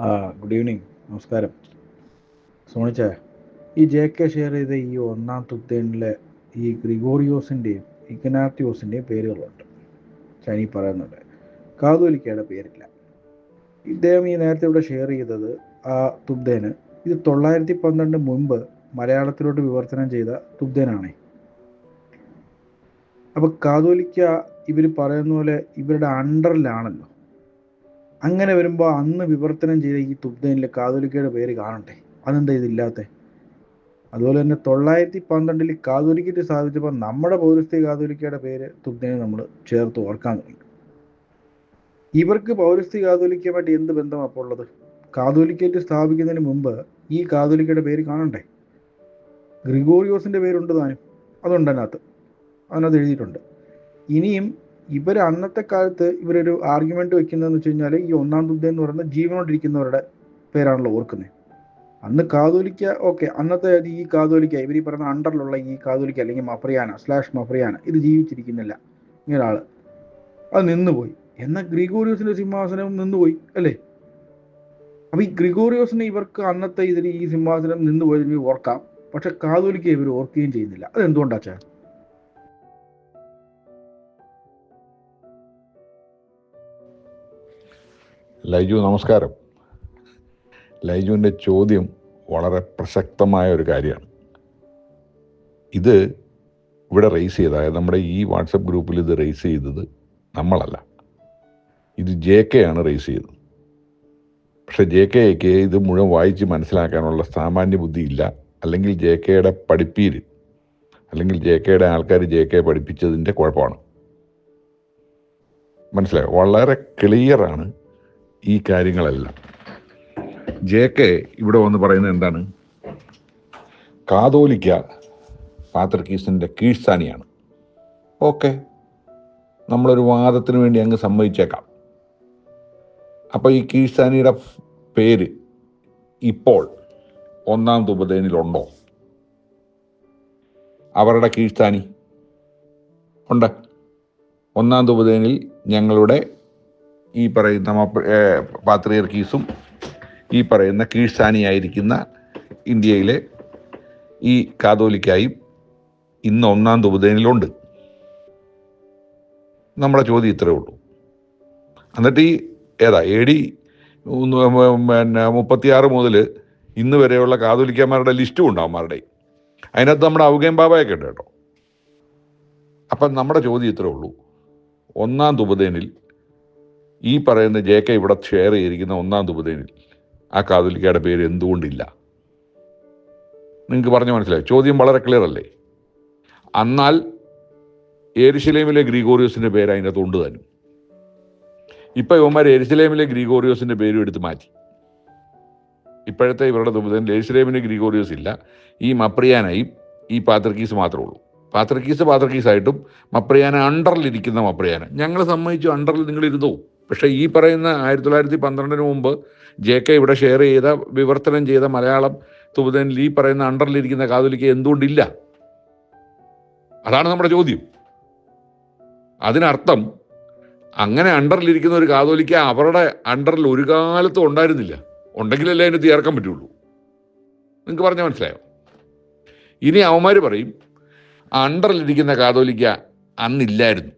ആ good evening നമസ്കാരം. സോണിച്ച ഈ ജെ കെ ഷെയർ ചെയ്ത ഈ ഒന്നാം തുത്തേണിലെ ഈ ഗ്രിഗോറിയോസിന്റെയും ഇഗ്നാത്തിയോസിന്റെയും പേരുകളുണ്ട്. ചൈനീ പറയുന്നുണ്ട്. കാതോലിക്കയുടെ പേരില്ല. ഇദ്ദേഹം ഈ നേരത്തെ ഇവിടെ ഷെയർ ചെയ്തത് ആ തുബ്ദേന്. ഇത് തൊള്ളായിരത്തി പന്ത്രണ്ട് മുൻപ് മലയാളത്തിലോട്ട് വിവർത്തനം ചെയ്ത തുബ്ദേനാണേ. അപ്പോൾ കാതോലിക്ക ഇവർ പറയുന്ന പോലെ ഇവരുടെ അണ്ടറിലാണല്ലോ അങ്ങനെ വരുമ്പോൾ അന്ന് വിവർത്തനം ചെയ്ത ഈ തുബ്ദനിലെ കാതോലിക്കയുടെ പേര് കാണണ്ടേ അതെന്താ ഇതില്ലാത്ത? അതുപോലെ തന്നെ തൊള്ളായിരത്തി പന്ത്രണ്ടിൽ കാതോലിക്കറ്റ് സ്ഥാപിച്ചപ്പോൾ നമ്മുടെ പൗരസ്ത്യ കാതോലിക്കയുടെ പേര് തുബ്ദനെ നമ്മൾ ചേർത്ത് ഓർക്കാൻ തുടങ്ങി ഇവർക്ക് പൗരസ്ത്യ കാതോലിക്കയുമായിട്ട് എന്ത് ബന്ധം അപ്പോൾ ഉള്ളത്? കാതോലിക്കറ്റ് സ്ഥാപിക്കുന്നതിന് മുമ്പ് ഈ കാതോലിക്കയുടെ പേര് കാണണ്ടേ? ഗ്രിഗോറിയോസിന്റെ പേരുണ്ട് താനും. അതുണ്ട് അതിനകത്ത്. അതിനകത്ത് എഴുതിയിട്ടുണ്ട്. ഇനിയും ഇവർ അന്നത്തെ കാലത്ത് ഇവരൊരു ആർഗ്യുമെന്റ് വെക്കുന്നതെന്ന് വെച്ച് കഴിഞ്ഞാൽ ഈ ഒന്നാം ബുദ്ധ എന്ന് പറയുന്നത് ജീവനോണ്ടിരിക്കുന്നവരുടെ പേരാണല്ലോ ഓർക്കുന്നത് അന്ന് കാതോലിക്ക ഓക്കെ അന്നത്തെ ഈ കാതോലിക്ക ഇവർ ഈ പറയുന്ന അണ്ടറിലുള്ള ഈ കാതോലിക്ക അല്ലെങ്കിൽ മഫ്രിയാന സ്ലാഷ് മഫ്രിയാന ഇത് ജീവിച്ചിരിക്കുന്നില്ല. ഇങ്ങനൊരാൾ അത് നിന്നുപോയി. എന്നാൽ ഗ്രിഗോറിയോസിന്റെ സിംഹാസനം നിന്നുപോയി അല്ലേ? അപ്പൊ ഈ ഗ്രിഗോറിയോസിന് ഇവർക്ക് അന്നത്തെ ഇതിൽ ഈ സിംഹാസനം നിന്നുപോയതിന് ഓർക്കാം. പക്ഷെ കാതോലിക്ക ഇവർ ഓർക്കുകയും ചെയ്യുന്നില്ല. അതെന്തുകൊണ്ടാച്ചാ ലൈജു നമസ്കാരം. ലൈജുവിന്റെ ചോദ്യം വളരെ പ്രസക്തമായ ഒരു കാര്യമാണ്. ഇത് ഇവിടെ റേസ് ചെയ്ത നമ്മുടെ ഈ വാട്സപ്പ് ഗ്രൂപ്പിൽ ഇത് റേസ് ചെയ്തത് നമ്മളല്ല. ഇത് ജെ കെ ആണ് റേസ് ചെയ്തത്. പക്ഷേ ജെ കെക്ക് ഇത് മുഴുവൻ വായിച്ച് മനസ്സിലാക്കാനുള്ള സാമാന്യ ബുദ്ധി ഇല്ല. അല്ലെങ്കിൽ ജെ കെയുടെ പഠിപ്പീര് അല്ലെങ്കിൽ ജെ കെയുടെ ആൾക്കാർ ജെ കെ പഠിപ്പിച്ചതിന്റെ കുഴപ്പമാണ്. മനസ്സിലായോ? വളരെ ക്ലിയറാണ് ഈ കാര്യങ്ങളെല്ലാം. ജെ കെ ഇവിടെ വന്ന് പറയുന്നത് എന്താണ്? കാതോലിക്ക പാത്രക്കീസിന്റെ കീഴ്സ്ഥാനിയാണ് ഓക്കെ. നമ്മളൊരു വാദത്തിന് വേണ്ടി അങ്ങ് സമ്മതിച്ചേക്കാം. അപ്പോൾ ഈ കീഴ്സ്ഥാനിയുടെ പേര് ഇപ്പോൾ ഒന്നാം തുപതേനിലുണ്ടോ അവരുടെ കീഴ്സ്ഥാനി ഉണ്ട്. ഒന്നാം തുപതേനിൽ ഞങ്ങളുടെ ഈ പറയുന്ന പാത്രിയർക്കീസും ഈ പറയുന്ന കീഴ്സാനിയായിരിക്കുന്ന ഇന്ത്യയിലെ ഈ കാതോലിക്കായും ഇന്ന് ഒന്നാം തുപതേനിലുണ്ട് നമ്മുടെ ചോദ്യം ഇത്രയേ ഉള്ളൂ. എന്നിട്ട് ഈ ഏതാ എ ഡി പിന്നെ മുപ്പത്തിയാറ് മുതൽ ഇന്ന് വരെയുള്ള കാതോലിക്കന്മാരുടെ ലിസ്റ്റും ഉണ്ട് അവന്മാരുടെ. അതിനകത്ത് നമ്മുടെ അവഗേം ബാബയൊക്കെ ഉണ്ട് കേട്ടോ. അപ്പം നമ്മുടെ ചോദ്യം ഇത്രേ ഉള്ളൂ. ഒന്നാം തുപതേനിൽ ഈ പറയുന്ന ജെ കെ ഇവിടെ ഷെയർ ചെയ്തിരിക്കുന്ന ഒന്നാം തുപതേനിൽ ആ കാതോലിക്കയുടെ പേര് എന്തുകൊണ്ടില്ല? നിങ്ങൾക്ക് പറഞ്ഞു മനസ്സിലായി. ചോദ്യം വളരെ ക്ലിയർ അല്ലേ? എന്നാൽ എരിശിലേമിലെ ഗ്രിഗോറിയോസിന്റെ പേര് അതിനകത്ത് ഉണ്ട് താനും ഇപ്പം ഇവന്മാർ എരിശിലേമിലെ ഗ്രിഗോറിയോസിന്റെ പേരും എടുത്ത് മാറ്റി. ഇപ്പോഴത്തെ ഇവരുടെ തുപതനിൽ എരിശിലേമിലെ ഗ്രിഗോറിയോസ് ഇല്ല. ഈ മപ്രിയാനായും ഈ പാത്രക്കീസ് മാത്രമേ ഉള്ളൂ. പാത്രക്കീസ് പാത്രക്കീസായിട്ടും മപ്രിയാന അണ്ടറിലിരിക്കുന്ന മപ്രിയാന. ഞങ്ങൾ സമ്മതിച്ചു അണ്ടറിൽ നിങ്ങൾ ഇരുന്നോ പക്ഷേ ഈ പറയുന്ന ആയിരത്തി തൊള്ളായിരത്തി പന്ത്രണ്ടിന് മുമ്പ് ജെ കെ ഇവിടെ ഷെയർ ചെയ്ത വിവർത്തനം ചെയ്ത മലയാളം തുപുതൻ ലീ പറയുന്ന അണ്ടറിലിരിക്കുന്ന കാതോലിക്ക എന്തുകൊണ്ടില്ല? അതാണ് നമ്മുടെ ചോദ്യം. അതിനർത്ഥം അങ്ങനെ അണ്ടറിലിരിക്കുന്ന ഒരു കാതോലിക്ക അവരുടെ അണ്ടറിൽ ഒരു കാലത്തും ഉണ്ടായിരുന്നില്ല. ഉണ്ടെങ്കിലല്ലേ അതിന് തീർക്കാൻ പറ്റുള്ളൂ. നിങ്ങൾക്ക് പറഞ്ഞാൽ മനസ്സിലായോ? ഇനി അവന്മാർ പറയും അണ്ടറിലിരിക്കുന്ന കാതോലിക്ക അന്നില്ലായിരുന്നു.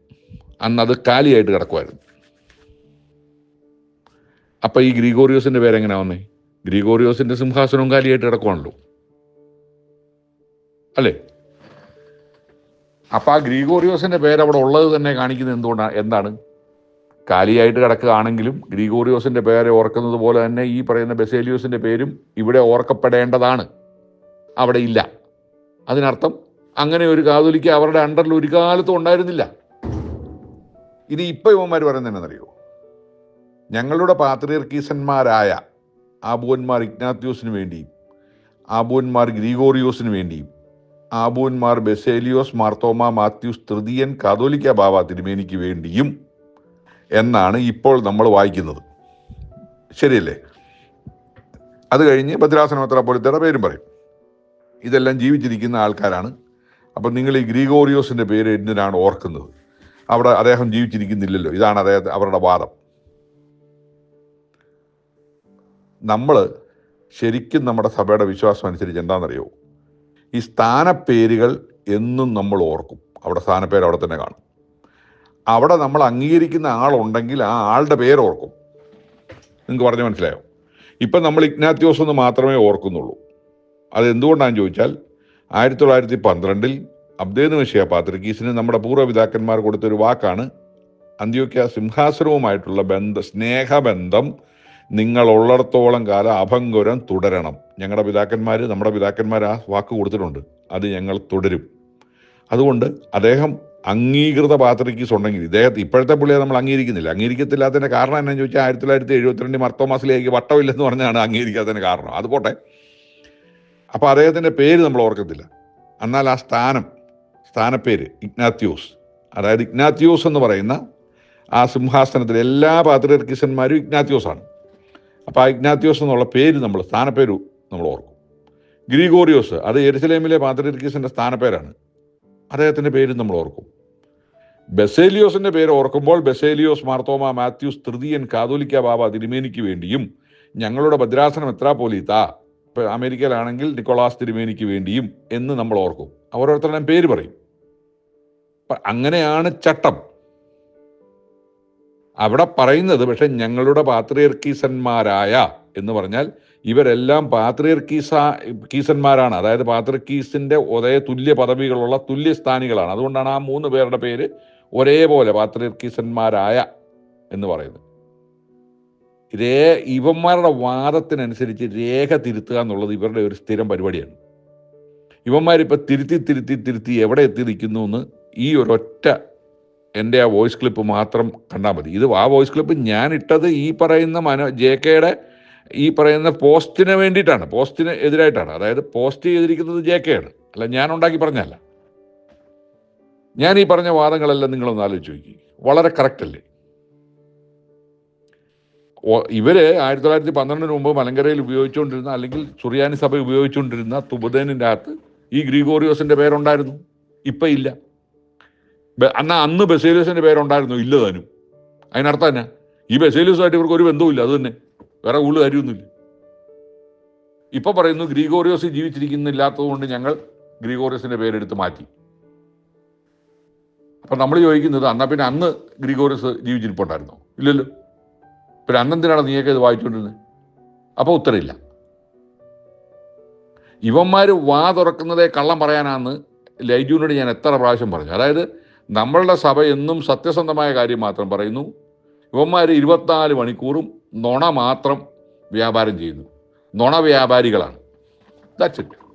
അന്ന് അത് കാലിയായിട്ട് കിടക്കുമായിരുന്നു. അപ്പൊ ഈ ഗ്രിഗോറിയോസിന്റെ പേരെങ്ങനെ വന്നേ? ഗ്രിഗോറിയോസിന്റെ സിംഹാസനവും കാലിയായിട്ട് കിടക്കുവാണല്ലോ. അല്ലേ? അപ്പൊ ആ ഗ്രിഗോറിയോസിന്റെ പേര് അവിടെ ഉള്ളത് തന്നെ കാണിക്കുന്നത് എന്തുകൊണ്ടാണ് എന്താണ്? കാലിയായിട്ട് കിടക്കുകയാണെങ്കിലും ഗ്രിഗോറിയോസിന്റെ പേരെ ഓർക്കുന്നത് പോലെ തന്നെ ഈ പറയുന്ന ബെസേലിയോസിന്റെ പേരും ഇവിടെ ഓർക്കപ്പെടേണ്ടതാണ്. അവിടെ ഇല്ല. അതിനർത്ഥം അങ്ങനെ ഒരു കാതോലിക്ക അവരുടെ അണ്ടറിൽ ഒരു കാലത്തും ഉണ്ടായിരുന്നില്ല. ഇത് ഇപ്പൊ ഇവന്മാർ പറയുന്നത് എന്നറിയോ ഞങ്ങളുടെ പാത്രിയർക്കീസന്മാരായ ആബുവന്മാർ ഇഗ്നാത്യോസിന് വേണ്ടിയും ആബുവന്മാർ ഗ്രീഗോറിയോസിന് വേണ്ടിയും ആബുവന്മാർ ബെസേലിയോസ് മാർത്തോമ മാത്യൂസ് തൃതീയൻ കാതോലിക്ക ബാബ തിരുമേനിക്ക് വേണ്ടിയും എന്നാണ് ഇപ്പോൾ നമ്മൾ വായിക്കുന്നത്. ശരിയല്ലേ? അത് കഴിഞ്ഞ് ഭദ്രാസന മെത്രാപ്പൊലിത്തയുടെ പേരും പറയും. ഇതെല്ലാം ജീവിച്ചിരിക്കുന്ന ആൾക്കാരാണ്. അപ്പം നിങ്ങൾ ഈ ഗ്രീഗോറിയോസിന്റെ പേര് എന്തിനാണ് ഓർക്കുന്നത്? അവിടെ അദ്ദേഹം ജീവിച്ചിരിക്കുന്നില്ലല്ലോ. ഇതാണ് അദ്ദേഹത്തെ അവരുടെ വാദം. നമ്മൾ ശരിക്കും നമ്മുടെ സഭയുടെ വിശ്വാസം അനുസരിച്ച് എന്താണെന്നറിയോ? ഈ സ്ഥാനപ്പേരുകൾ എന്നും നമ്മൾ ഓർക്കും. അവിടെ സ്ഥാനപ്പേര് അവിടെ തന്നെ കാണും. അവിടെ നമ്മൾ അംഗീകരിക്കുന്ന ആളുണ്ടെങ്കിൽ ആ ആളുടെ പേര് ഓർക്കും. നിങ്ങൾക്ക് പറഞ്ഞ് മനസ്സിലായോ? ഇപ്പം നമ്മൾ ഇഗ്നാത്യോസ് എന്ന് മാത്രമേ ഓർക്കുന്നുള്ളൂ. അതെന്തുകൊണ്ടാണെന്ന് ചോദിച്ചാൽ ആയിരത്തി തൊള്ളായിരത്തി പന്ത്രണ്ടിൽ അബ്ദേദ് മഷിയ പാത്രിക്കീസിന് നമ്മുടെ പൂർവപിതാക്കന്മാർ കൊടുത്തൊരു വാക്കാണ് അന്ത്യോക്യ സിംഹാസനവുമായിട്ടുള്ള ബന്ധ സ്നേഹബന്ധം നിങ്ങൾ ഉള്ളിടത്തോളം കാലം അഭംഗുരം തുടരണം. ഞങ്ങളുടെ പിതാക്കന്മാർ നമ്മുടെ പിതാക്കന്മാർ ആ വാക്ക് കൊടുത്തിട്ടുണ്ട്. അത് ഞങ്ങൾ തുടരും. അതുകൊണ്ട് അദ്ദേഹം അംഗീകൃത പാത്രിക്കീസ് ഉണ്ടെങ്കിൽ ഇദ്ദേഹത്തെ ഇപ്പോഴത്തെ പുള്ളിയെ നമ്മൾ അംഗീകരിക്കുന്നില്ല. അംഗീകരിക്കത്തില്ലാത്തതിന്റെ കാരണം എന്നാന്ന് ചോദിച്ചാൽ ആയിരത്തി തൊള്ളായിരത്തി എഴുപത്തിരണ്ട് മർത്തോമാസിലേക്ക് വട്ടമില്ലെന്ന് പറഞ്ഞാണ് അംഗീകരിക്കാത്തതിന് കാരണം. അത് പോട്ടെ. അപ്പോൾ അദ്ദേഹത്തിന്റെ പേര് നമ്മൾ ഓർക്കത്തില്ല. എന്നാൽ ആ സ്ഥാനം സ്ഥാനപ്പേര് ഇഗ്നാത്യൂസ്. അതായത് ഇഗ്നാത്യൂസ് എന്ന് പറയുന്ന ആ സിംഹാസനത്തിൽ എല്ലാ പാത്രിയർക്കിസന്മാരും ഇഗ്നാത്യൂസാണ്. അപ്പോൾ ആ ഇഗ്നാത്യോസ് എന്നുള്ള പേര് നമ്മൾ സ്ഥാനപ്പേര് നമ്മൾ ഓർക്കും. ഗ്രിഗോറിയോസ് അത് എരുസലേമിലെ പാത്രിയർക്കീസിന്റെ സ്ഥാനപ്പേരാണ്. അദ്ദേഹത്തിന്റെ പേര് നമ്മൾ ഓർക്കും. ബസേലിയോസിന്റെ പേര് ഓർക്കുമ്പോൾ ബസേലിയോസ് മാർത്തോമ മാത്യൂസ് തൃതീയൻ കാതോലിക്ക ബാബ തിരുമേനിക്ക് വേണ്ടിയും ഞങ്ങളുടെ ഭദ്രാസനം എത്ര പോലീത്ത ഇപ്പം അമേരിക്കയിലാണെങ്കിൽ നിക്കോളാസ് തിരുമേനിക്ക് വേണ്ടിയും എന്ന് നമ്മൾ ഓർക്കും. ഓരോരുത്തരുടെയും പേര് പറയും. അങ്ങനെയാണ് ചട്ടം. അവിടെ പറയുന്നത് പക്ഷെ ഞങ്ങളുടെ പാത്രിയർക്കീസന്മാരായ എന്ന് പറഞ്ഞാൽ ഇവരെല്ലാം പാത്രിയർക്കീസ കീസന്മാരാണ്. അതായത് പാത്രിയർക്കീസിന്റെ ഒരേ തുല്യ പദവികളുള്ള തുല്യസ്ഥാനികളാണ്. അതുകൊണ്ടാണ് ആ മൂന്ന് പേരുടെ പേര് ഒരേപോലെ പാത്രിയർക്കീസന്മാരായ എന്ന് പറയുന്നത്. രേ ഇവന്മാരുടെ വാദത്തിനനുസരിച്ച് രേഖ തിരുത്തുക എന്നുള്ളത് ഇവരുടെ ഒരു സ്ഥിരം പരിപാടിയാണ്. ഇവന്മാരിപ്പോൾ തിരുത്തി തിരുത്തി തിരുത്തി എവിടെ എത്തി നിൽക്കുന്നു എന്ന് ഈ ഒരൊറ്റ എന്റെ ആ വോയിസ് ക്ലിപ്പ് മാത്രം കണ്ടാൽ മതി. ഇത് ആ വോയിസ് ക്ലിപ്പ് ഞാൻ ഇട്ടത് ഈ പറയുന്ന മനോ ജെ കെയുടെ ഈ പറയുന്ന പോസ്റ്റിന് വേണ്ടിയിട്ടാണ്. പോസ്റ്റിന് എതിരായിട്ടാണ്. അതായത് പോസ്റ്റ് ചെയ്തിരിക്കുന്നത് ജെ കെയാണ്. അല്ല ഞാൻ ഉണ്ടാക്കി പറഞ്ഞല്ല ഞാൻ ഈ പറഞ്ഞ വാദങ്ങളെല്ലാം നിങ്ങളൊന്ന് ആലോചിച്ച് നോക്കി. വളരെ കറക്റ്റ് അല്ലേ? ഇവർ ആയിരത്തി തൊള്ളായിരത്തി പന്ത്രണ്ടിന് മുമ്പ് മലങ്കരയിൽ ഉപയോഗിച്ചുകൊണ്ടിരുന്ന അല്ലെങ്കിൽ സുറിയാനി സഭ ഉപയോഗിച്ചുകൊണ്ടിരുന്ന തുബുദേനിന്റെ അകത്ത് ഈ ഗ്രിഗോറിയോസിന്റെ പേരുണ്ടായിരുന്നു. ഇപ്പം ഇല്ല. അന്ന് അന്ന് ബസേലിയസിന്റെ പേരുണ്ടായിരുന്നു ഇല്ല താനും. അതിനർത്ഥം തന്നെ ഈ ബസേലിയസുമായിട്ട് ഇവർക്ക് ഒരു ബന്ധവുമില്ല അത് തന്നെ. വേറെ കൂടുതൽ കാര്യമൊന്നുമില്ല. ഇപ്പൊ പറയുന്നു ഗ്രീഗോറിയോസ് ജീവിച്ചിരിക്കുന്നില്ലാത്തതുകൊണ്ട് ഞങ്ങൾ ഗ്രീഗോറിയസിന്റെ പേരെടുത്ത് മാറ്റി. അപ്പൊ നമ്മൾ ചോദിക്കുന്നത് എന്നാ പിന്നെ അന്ന് ഗ്രീഗോറിയസ് ജീവിച്ചിരിപ്പുണ്ടായിരുന്നോ? ഇല്ലല്ലോ. പിന്നെ അന്നെന്തിനാണ് നീയൊക്കെ ഇത് വായിച്ചുകൊണ്ടിരുന്നത് അപ്പൊ ഉത്തരമില്ല. ഇവന്മാര് വാ തുറക്കുന്നതേ കള്ളം പറയാനാന്ന് ലൈജുവിനോട് ഞാൻ എത്ര പ്രാവശ്യം പറഞ്ഞു. അതായത് നമ്മളുടെ സഭ എന്നും സത്യസന്ധമായ കാര്യം മാത്രം പറയുന്നു. ഇവന്മാർ ഇരുപത്തിനാല് മണിക്കൂറും നുണ മാത്രം വ്യാപാരം ചെയ്യുന്നു. നുണ വ്യാപാരികളാണ്. That's it